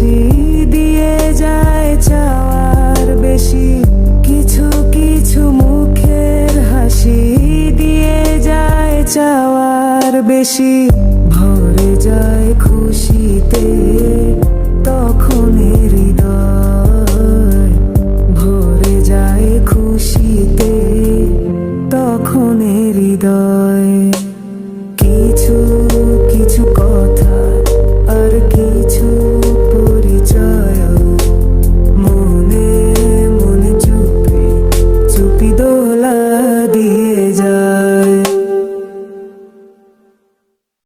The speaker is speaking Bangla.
হাসি দিয়ে যায় চাওয়ার বেশি। কিছু কিছু মুখের হাসি দিয়ে যায় চাওয়ার বেশি।